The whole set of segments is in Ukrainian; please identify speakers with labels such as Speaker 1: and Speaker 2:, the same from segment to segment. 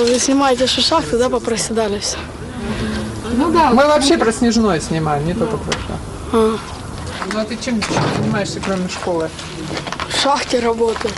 Speaker 1: Вы снимаете что шахты, да, попроседались?
Speaker 2: Ну да, мы вообще про Снежной снимаем, не только про шахту.
Speaker 1: А,
Speaker 2: Ну а ты чем еще занимаешься, кроме школы?
Speaker 1: в шахте работаю.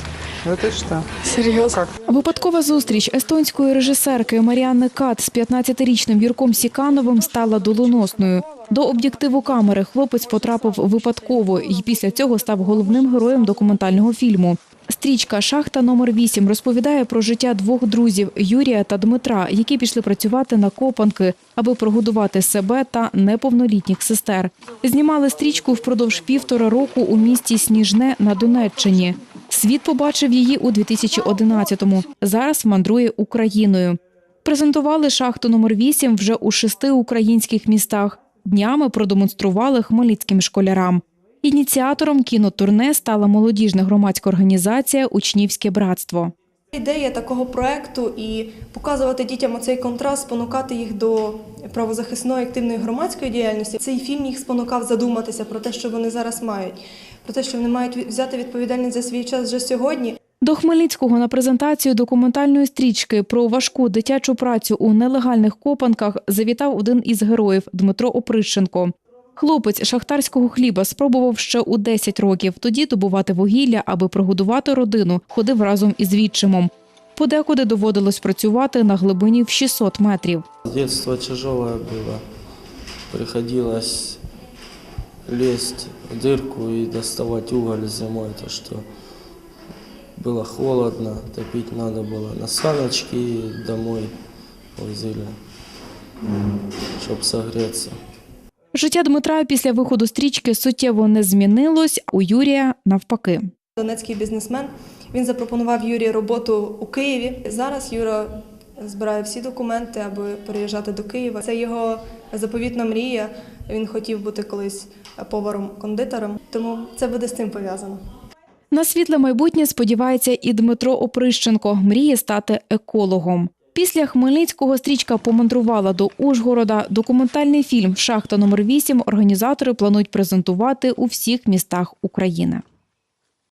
Speaker 2: Это что?
Speaker 1: Серьезно.
Speaker 3: Випадкова зустріч естонської режисерки Маріанни Кат з 15-річним Юрком Сікановим стала доленосною. До об'єктиву камери хлопець потрапив випадково і після цього став головним героєм документального фільму. Стрічка Шахта номер 8 розповідає про життя двох друзів Юрія та Дмитра, які пішли працювати на копанки, аби прогодувати себе та неповнолітніх сестер. Знімали стрічку впродовж півтора року у місті Сніжне на Донеччині. Світ побачив її у 2011-му. Зараз мандрує Україною. Презентували шахту номер 8 вже у шести українських містах. Днями продемонстрували хмельницьким школярам. Ініціатором кінотурне стала молодіжна громадська організація Учнівське братство.
Speaker 4: Ідея такого проекту і показувати дітям оцей контраст, спонукати їх до правозахисної активної громадської діяльності. Цей фільм їх спонукав задуматися про те, що вони зараз мають, про те, що вони мають взяти відповідальність за свій час вже сьогодні.
Speaker 3: До Хмельницького на презентацію документальної стрічки про важку дитячу працю у нелегальних копанках завітав один із героїв Дмитро Оприщенко. Хлопець шахтарського хліба спробував ще у 10 років. Тоді добувати вугілля, аби прогодувати родину, ходив разом із відчимом. Подекуди доводилось працювати на глибині в 600 метрів.
Speaker 5: Детство тяжелое было. Приходилось лезть в дырку и доставать уголь зимой, то что было холодно, топить надо было. На саночки и домой возили, чтобы согреться.
Speaker 3: Життя Дмитра після виходу стрічки суттєво не змінилось, у Юрія навпаки.
Speaker 4: Донецький бізнесмен він запропонував Юрі роботу у Києві. Зараз Юра збирає всі документи, аби переїжджати до Києва. Це його заповітна мрія. Він хотів бути колись поваром-кондитером, тому це буде з цим пов'язано.
Speaker 3: На світле майбутнє сподівається і Дмитро Оприщенко. Мріє стати екологом. Після Хмельницького стрічка помандрувала до Ужгорода. Документальний фільм Шахта номер 8 організатори планують презентувати у всіх містах України.